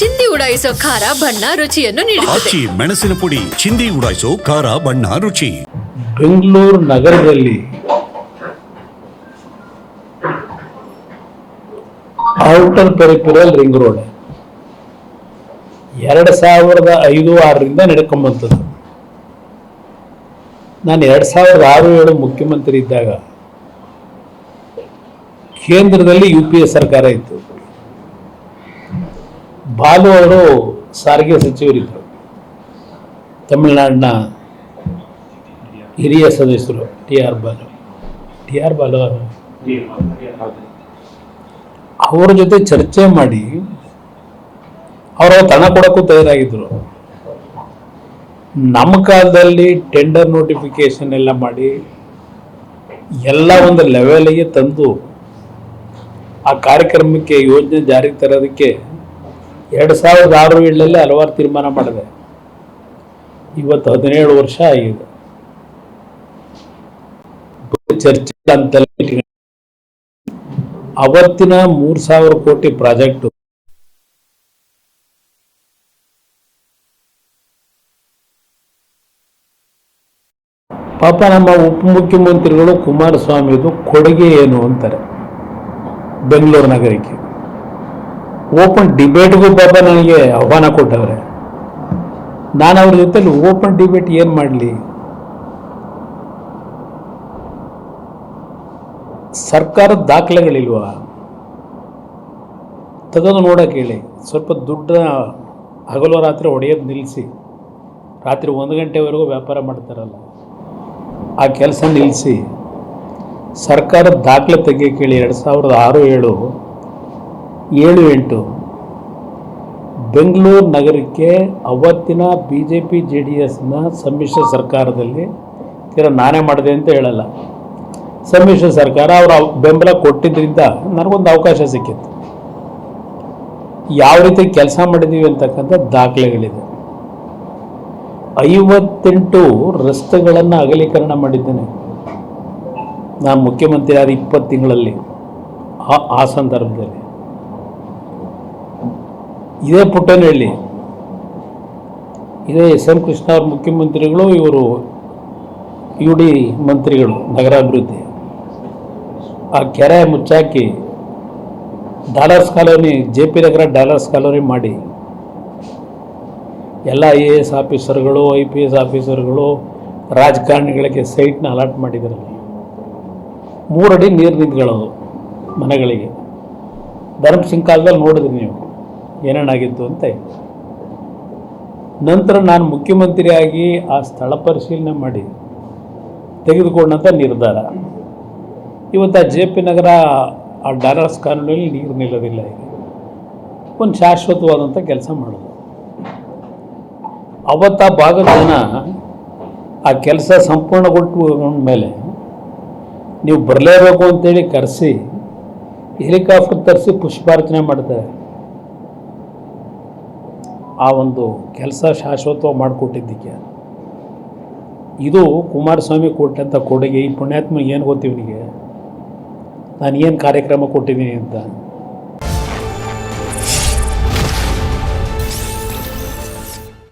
ಚಿಂದಿ ಉಡಾಯಿಸೋ ಖಾರ ಬಣ್ಣ ರುಚಿಯನ್ನು ನೀಡುತ್ತದೆ. ಆಚಿ ಮೆಣಸಿನ ಪುಡಿ ಚಿಂದಿ ಉಡಾಯಿಸೋ ಖಾರ ಬಣ್ಣ ರುಚಿ. ಬೆಂಗಳೂರು ನಗರದಲ್ಲಿ ಔಟರ್ ಪೆರಿಫೆರಲ್ ರಿಂಗ್ ರೋಡ್. ಎರಡು ಸಾವಿರದ ಐದು ಆರರಿಂದ ನಡ್ಕೊಂಬಂತದ್ದು. ನಾನು ಎರಡು ಸಾವಿರದ ಆರು ಏಳು ಮುಖ್ಯಮಂತ್ರಿ ಇದ್ದಾಗ ಕೇಂದ್ರದಲ್ಲಿ ಯು ಪಿ ಎ ಸರ್ಕಾರ ಇತ್ತು. ಬಾಲು ಅವರು ಸಾರಿಗೆ ಸಚಿವರಿದ್ದರು. ತಮಿಳುನಾಡಿನ ಹಿರಿಯ ಸದಸ್ಯರು T R Balu. T R Balu ಅವರು ಅವ್ರ ಜೊತೆ ಚರ್ಚೆ ಮಾಡಿ ಅವರು ತಣ ಕೊಡೋಕ್ಕೂ ತಯಾರಾಗಿದ್ದರು. ನಮ್ಮ ಕಾಲದಲ್ಲಿ ಟೆಂಡರ್ ನೋಟಿಫಿಕೇಶನ್ ಎಲ್ಲ ಮಾಡಿ ಎಲ್ಲ ಒಂದು ಲೆವೆಲಿಗೆ ತಂದು ಆ ಕಾರ್ಯಕ್ರಮಕ್ಕೆ ಯೋಜನೆ ಜಾರಿಗೆ ತರೋದಕ್ಕೆ ಎರಡು ಸಾವಿರದ ಆರು ಏಳಲ್ಲಿ ಹಲವಾರು ತೀರ್ಮಾನ ಮಾಡಿದೆ. ಇವತ್ತು ಹದಿನೇಳು ವರ್ಷ ಆಗಿದೆ. ಚರ್ಚೆ ಅವತ್ತಿನ ಮೂರ್ ಸಾವಿರ ಕೋಟಿ ಪ್ರಾಜೆಕ್ಟ್ ಪಾಪ ನಮ್ಮ ಉಪಮುಖ್ಯಮಂತ್ರಿಗಳು ಕುಮಾರಸ್ವಾಮಿದು ಕೊಡುಗೆ ಏನು ಅಂತಾರೆ? ಬೆಂಗಳೂರು ನಗರಕ್ಕೆ. ಓಪನ್ ಡಿಬೇಟ್ಗೂ ಪಾಪ ನನಗೆ ಆಹ್ವಾನ ಕೊಟ್ಟವ್ರೆ. ನಾನು ಅವ್ರ ಜೊತೆಲಿ ಓಪನ್ ಡಿಬೇಟ್ ಏನು ಮಾಡಲಿ? ಸರ್ಕಾರದ ದಾಖಲೆಗಳಿಲ್ವಾ? ತೆಗೆದು ನೋಡೋಕೆ ಹೇಳಿ. ಸ್ವಲ್ಪ ದುಡ್ಡ ಹಗಲು ರಾತ್ರಿ ಹೊಡೆಯೋದು ನಿಲ್ಲಿಸಿ ರಾತ್ರಿ ಒಂದು ಗಂಟೆವರೆಗೂ ವ್ಯಾಪಾರ ಮಾಡ್ತಾರಲ್ಲ, ಆ ಕೆಲಸ ನಿಲ್ಲಿಸಿ ಸರ್ಕಾರದ ದಾಖಲೆ ತೆಗಿಯೋಕೆ ಹೇಳಿ, ಎರಡು ಸಾವಿರದ ಆರು ಏಳು ಏಳು ಎಂಟು. ಬೆಂಗಳೂರು ನಗರಕ್ಕೆ ಅವತ್ತಿನ B J P J D ಎಸ್ನ ಸಮ್ಮಿಶ್ರ ಸರ್ಕಾರದಲ್ಲಿ ತೀರ ನಾನೇ ಮಾಡಿದೆ ಅಂತ ಹೇಳಲ್ಲ. ಸಮ್ಮಿಶ್ರ ಸರ್ಕಾರ ಅವರ ಬೆಂಬಲ ಕೊಟ್ಟಿದ್ದರಿಂದ ನನಗೊಂದು ಅವಕಾಶ ಸಿಕ್ಕಿತ್ತು. ಯಾವ ರೀತಿ ಕೆಲಸ ಮಾಡಿದ್ದೀವಿ ಅಂತಕ್ಕಂಥ ದಾಖಲೆಗಳಿದೆ. ಐವತ್ತೆಂಟು ರಸ್ತೆಗಳನ್ನು ಅಗಲೀಕರಣ ಮಾಡಿದ್ದೇನೆ. ನಾನು ಮುಖ್ಯಮಂತ್ರಿ ಆದ ಇಪ್ಪತ್ತು ತಿಂಗಳಲ್ಲಿ ಆ ಆ ಸಂದರ್ಭದಲ್ಲಿ. ಇದೇ ಪುಟ್ಟನಹಳ್ಳಿ ಇದೇ ಎಸ್ ಎಂ ಕೃಷ್ಣ ಅವ್ರ ಮುಖ್ಯಮಂತ್ರಿಗಳು, ಇವರು ಯು ಡಿ ಮಂತ್ರಿಗಳು, ನಗರಾಭಿವೃದ್ಧಿ. ಆ ಕೆರೆ ಮುಚ್ಚಾಕಿ dollars colony, J P Nagar dollars colony ಮಾಡಿ. ಎಲ್ಲ ಐ ಎ ಎಸ್ ಆಫೀಸರ್ಗಳು, ಐ ಪಿ ಎಸ್ ಆಫೀಸರ್ಗಳು ರಾಜಕಾರಣಿಗಳಿಗೆ ಸೈಟ್ನ ಅಲಾಟ್ ಮಾಡಿದ್ರಲ್ಲಿ ಮೂರಡಿ ನೀರು ನಿಂತ್ಕೊಳ್ಳೋದು ಮನೆಗಳಿಗೆ. ಧರ್ಮಸಿಂಗ್ ಕಾಲದಲ್ಲಿ ನೋಡಿದ್ರಿ ನೀವು. ಏನೇನಾಗಿತ್ತು ಅಂತ ನಂತರ ನಾನು ಮುಖ್ಯಮಂತ್ರಿಯಾಗಿ ಆ ಸ್ಥಳ ಪರಿಶೀಲನೆ ಮಾಡಿ ತೆಗೆದುಕೊಂಡಂಥ ನಿರ್ಧಾರ. ಇವತ್ತು ಆ ಜೆ ಪಿ ನಗರ, ಆ ಡಾಲರ್ಸ್ ಕಾನೂನಲ್ಲಿ ನೀರು ನಿಲ್ಲೋದಿಲ್ಲ ಈಗ. ಒಂದು ಶಾಶ್ವತವಾದಂಥ ಕೆಲಸ ಮಾಡೋದು. ಅವತ್ತು ಆ ಭಾಗದ ಜನ ಆ ಕೆಲಸ ಸಂಪೂರ್ಣಗೊಂಡ ಮೇಲೆ ನೀವು ಬರಲೇಬೇಕು ಅಂತೇಳಿ ಕರೆಸಿ, ಹೆಲಿಕಾಪ್ಟರ್ ತರಿಸಿ ಪುಷ್ಪಾರ್ಚನೆ ಮಾಡ್ತಾರೆ. ಆ ಒಂದು ಕೆಲಸ ಶಾಶ್ವತವಾಗಿ ಮಾಡಿಕೊಟ್ಟಿದ್ದಕ್ಕೆ. ಇದು ಕುಮಾರಸ್ವಾಮಿ ಕೊಟ್ಟಂಥ ಕೊಡುಗೆ ಈ ಪುಣ್ಯಾತ್ಮ ಏನು ಗೊತ್ತಿವನಿಗೆ ನಾನು ಏನು ಕಾರ್ಯಕ್ರಮ ಕೊಟ್ಟಿದ್ದೀನಿ ಅಂತ?